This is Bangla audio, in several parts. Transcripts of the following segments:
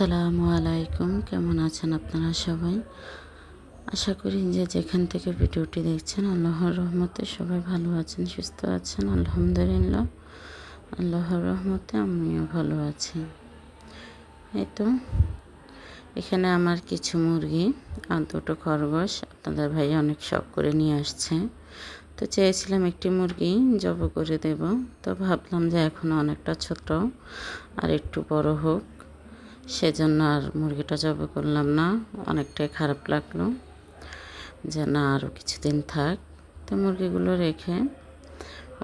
আসসালামু আলাইকুম। কেমন আছেন আপনারা সবাই? আশা করি যে যেখান থেকে ভিডিওটি দেখছেন, আল্লাহর রহমতে সবাই ভালো আছেন, সুস্থ আছেন। আলহামদুলিল্লাহ, আল্লাহর রহমতে আমিও ভালো আছি। এই তো, এখানে আমার কিছু মুরগি আর দুটো খরগোশ। আপনাদের ভাই অনেক শখ করে নিয়ে আসছে। তো চেয়েছিলাম একটি মুরগি জব করে দেব। তো ভাবলাম যে এখন অনেকটা ছোট আর একটু বড় হোক। সেজন্য আর মুরগিটা জব করলাম না, অনেকটাই খারাপ লাগল। যে না আরও কিছুদিন থাক। তো মুরগিগুলো রেখে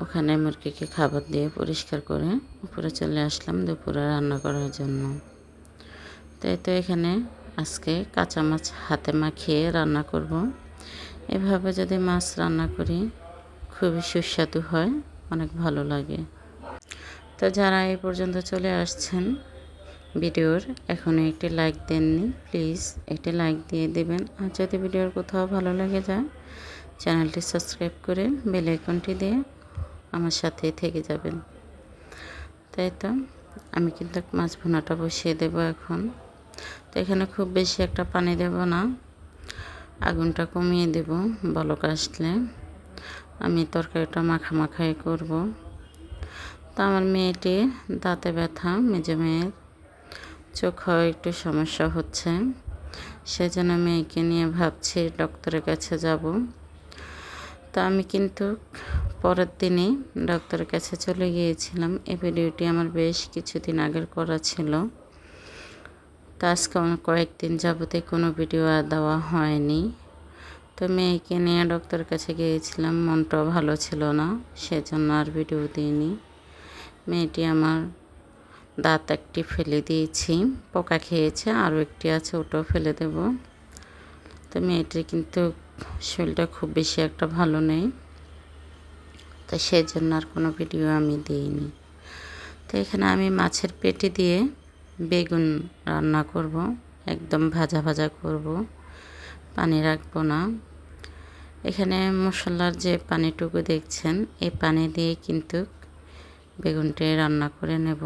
ওখানে মুরগিকে খাবার দিয়ে পরিষ্কার করে উপরে চলে আসলাম দুপুরে রান্না করার জন্য। তাই তো এখানে আজকে কাঁচা মাছ হাতে মাখিয়ে রান্না করব। এভাবে যদি মাছ রান্না করি, খুবই সুস্বাদু হয়, অনেক ভালো লাগে। তো যারা এই পর্যন্ত চলে আসছেন ভিডিওর এখনও একটি লাইক দেননি প্লিজ একটি লাইক দিয়ে দেবেন। আর যদি ভিডিওর কোথাও ভালো লেগে যায়, চ্যানেলটি সাবস্ক্রাইব করে বেল আইকনটি দিয়ে আমার সাথে থেকে যাবেন। তাই তো? আমি কিন্তু মাছ ভুনাটা বসিয়ে দেব এখন। তো এখানে খুব বেশি একটা পানি দেব না। আগুনটা কমিয়ে দেব বলক আসলে। আমি তরকারিটা মাখা মাখাই করব। তো আমার মেয়েটি দাঁতে ব্যথা, মেজে মেয়ের। চোখেও একটু সমস্যা হচ্ছে। সেজন্য মেয়েকে নিয়ে ভাবছি ডক্টরের কাছে যাব। তো আমি কিন্তু পরের দিনই ডক্টরের কাছে চলে গিয়েছিলাম। এই ভিডিওটি আমার বেশ কিছুদিন আগের করা ছিল। তো আজকে আমার কয়েকদিন যাবতে কোনো ভিডিও আর দেওয়া হয়নি। তো মেয়েকে নিয়ে ডক্টরের কাছে গিয়েছিলাম। মনটাও ভালো ছিল না, সেজন্য আর ভিডিও দিইনি। মেয়েটি আমার দাঁত একটি ফেলে দিয়েছি, পোকা খেয়েছে, আরও একটি আছে, ওটাও ফেলে দেব। তো মেয়েটির কিন্তু শরীরটা খুব বেশি একটা ভালো নেই। তো সেই জন্য আর কোনো ভিডিও আমি দিইনি। তো এখানে আমি মাছের পেটি দিয়ে বেগুন রান্না করব, একদম ভাজা ভাজা করব, পানি রাখব না। এখানে মশলার যে পানিটুকু দেখছেন, এই পানি দিয়ে কিন্তু বেগুনটি রান্না করে নেব।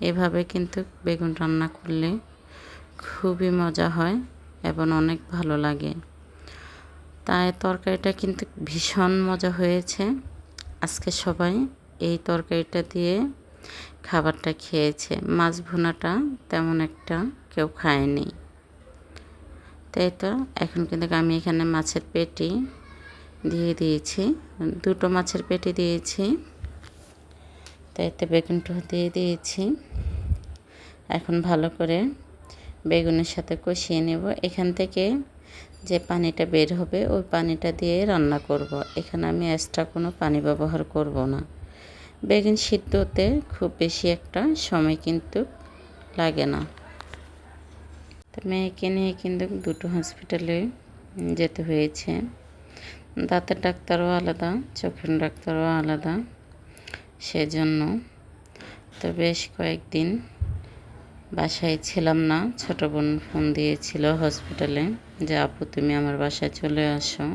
এভাবে কিন্তু বেগুন রান্না করলে খুবই মজা হয় এবং অনেক ভালো লাগে। তাই তরকারিটা কিন্তু ভীষণ মজা হয়েছে। আজকে সবাই এই তরকারিটা দিয়ে খাবারটা খেয়েছে। মাছ ভুনাটা তেমন একটা কেউ খায়নি। তাই তো এখন কিন্তু আমি এখানে মাছের পেটি দিয়ে দিয়েছি। দুটো মাছের পেটি দিয়েছি। তাই তো বেগুনটা দিয়ে দিয়েছি। এখন ভালো করে বেগুনের সাথে কষিয়ে নেব। এখান থেকে যে পানিটা বের হবে, ওই পানিটা দিয়ে রান্না করব। এখানে আমি এক্সট্রা কোনো পানি ব্যবহার করব না। বেগুন সিদ্ধতে খুব বেশি একটা সময় কিন্তু লাগে না। তো মেয়েকে নিয়ে কিন্তু দুটো হসপিটালে যেতে হয়েছে। দাঁতের ডাক্তারও আলাদা, চোখের ডাক্তারও আলাদা। সেজন্য তো বেশ কয়েকদিন বাসায় ছিলাম না। ছোটো বোন ফোন দিয়েছিল হসপিটালে যে, আপু, তুমি আমার বাসায় চলে আসো।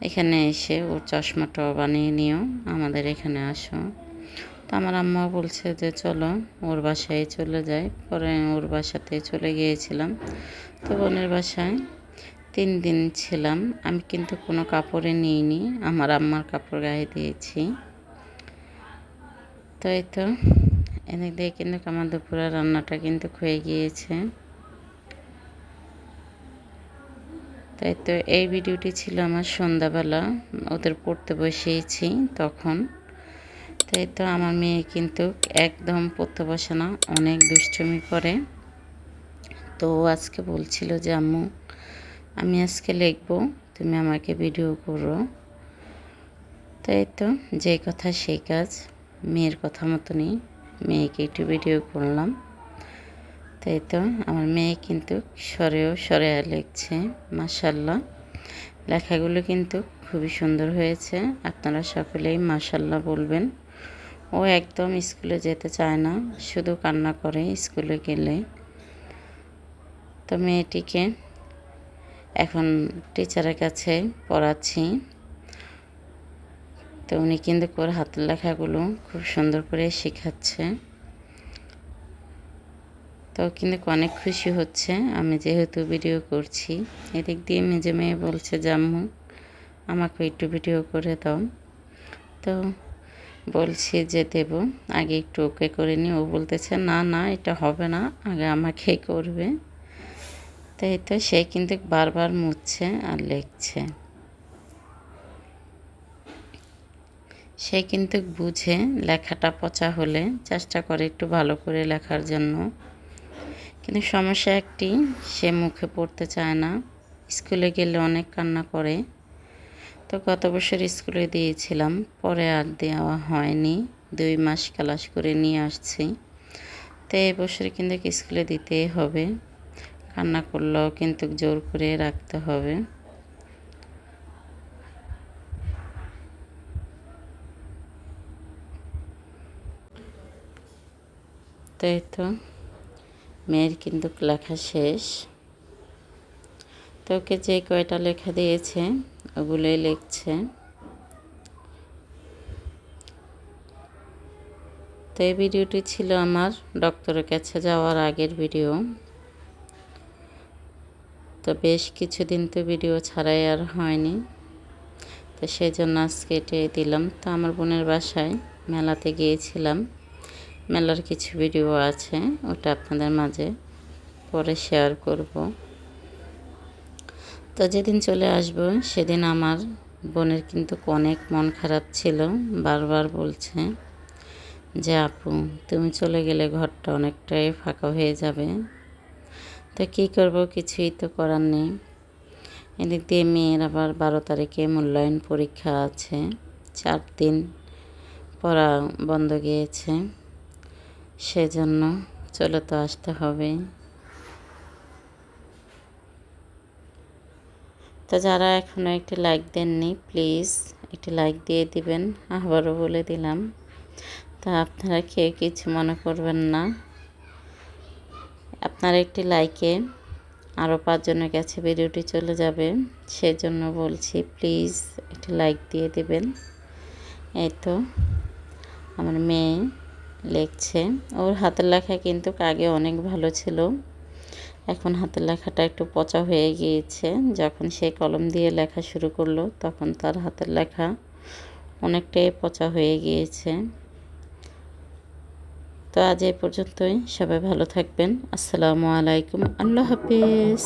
এখানে এসে ওর চশমাটাও বানিয়ে নিও, আমাদের এখানে আসো। তো আমার আম্মা বলছে যে, চলো, ওর বাসায় চলে যাই। পরে ওর বাসাতে চলে গিয়েছিলাম। তো বোনের বাসায় তিন দিন ছিলাম। আমি কিন্তু কোনো কাপড়ে নিইনি, আমার আম্মার কাপড় গায়ে দিয়েছি। তো এই তো, এদিক দিয়ে কিন্তু আমার দুপুরের রান্নাটা কিন্তু হয়ে গিয়েছে। তাই তো, এই ভিডিওটি ছিল আমার সন্ধ্যাবেলা, ওদের পড়তে বসিয়েছি তখন। তাই তো, আমার মেয়ে কিন্তু একদম পড়তে বসে না, অনেক দুষ্টুমি করে। তো আজকে বলছিল যে, আম্মু, আমি আজকে লিখব, তুমি আমাকে ভিডিও করো। তাই তো, যে কথা সেই কাজ। মেয়ের কথা মতনই মেয়েকে একটু ভিডিও করলাম। তাই তো, আমার মেয়ে কিন্তু সরেও সরে লিখছে মাসাল্লাহ লেখাগুলো কিন্তু খুবই সুন্দর হয়েছে, আপনারা সকলেই মাসাল্লাহ বলবেন। ও একদম স্কুলে যেতে চায় না, শুধু কান্না করে স্কুলে গেলে। তো মেয়েটিকে এখন টিচারের কাছে পড়াচ্ছি। তো উনি কিন্তু করে হাতের লেখাগুলো খুব সুন্দর করে শেখাচ্ছে। তো কিন্তু অনেক খুশি হচ্ছে। আমি যেহেতু ভিডিও করছি, এদিক দিয়ে মেজে মেয়ে বলছে, জাম্মু, আমাকে একটু ভিডিও করে দাও। তো বলছি যে দেব, আগে একটু ওকে করে নি ও বলতেছে, না না, এটা হবে না, আগে আমাকে করবে। তাই তো সে কিন্তু বারবার মুছছে আর লিখছে। সে কিন্তু বুঝে লেখাটা পচা হলে চেষ্টা করে একটু ভালো করে লেখার জন্য। কিন্তু সমস্যা একটি, সে মুখে পড়তে চায় না, স্কুলে গেলে অনেক কান্না করে। তো গত বছর স্কুলে দিয়েছিলাম, পরে আর দেওয়া হয়নি, দুই মাস ক্লাস করে নিয়ে আসছি। তো এই বছর কিন্তু স্কুলে দিতেই হবে, কান্না করলেও কিন্তু জোর করে রাখতে হবে। তো এই তো, মেয়ের কিন্তু লেখা শেষ। তো ওকে যে কয়টা লেখা দিয়েছে, ওগুলোই লিখছে। তো এই ভিডিওটি ছিল আমার ডক্টরের কাছে যাওয়ার আগের ভিডিও। তো বেশ কিছুদিন তো ভিডিও ছাড়াই আর হয়নি। তো সেই জন্য আজকে এটাই দিলাম। তো আমার বোনের বাসায় মেলাতে গিয়েছিলাম। মেলার কিছু ভিডিও আছে, ওটা আপনাদের মাঝে পরে শেয়ার করব। তো যেদিন চলে আসব, সেদিন আমার বোনের কিন্তু অনেক মন খারাপ ছিল, বারবার বলছে যে, আপু, তুমি চলে গেলে ঘরটা অনেকটাই ফাঁকা হয়ে যাবে। তো কী করব? কিছুই তো করার নেই। এদিক দিয়ে মেয়ের আবার বারো তারিখে মূল্যায়ন পরীক্ষা আছে। চার দিন পড়া বন্ধ গিয়েছে। সেজন্য চলে তো আসতে হবে। তো যারা এখনও একটি লাইক দেননি প্লিজ একটি লাইক দিয়ে দিবেন। আবারও বলে দিলাম। তা আপনারা কেউ কিছু মনে করবেন না। আপনার একটি লাইকে আরও পাঁচজনের কাছে ভিডিওটি চলে যাবে। সেজন্য বলছি প্লিজ একটি লাইক দিয়ে দেবেন। এই তো, আমার মেয়ে লিখছে। ওর হাতের লেখা কিন্তু আগে অনেক ভালো ছিল। এখন হাতের লেখাটা একটু পচা হয়ে গিয়েছে। যখন সে কলম দিয়ে লেখা শুরু করল, তখন তার হাতের লেখা অনেকটাই পচা হয়ে গিয়েছে। তো আজ এই পর্যন্তই। সবাই ভালো থাকবেন। আসসালামু আলাইকুম। আল্লাহ হাফিজ।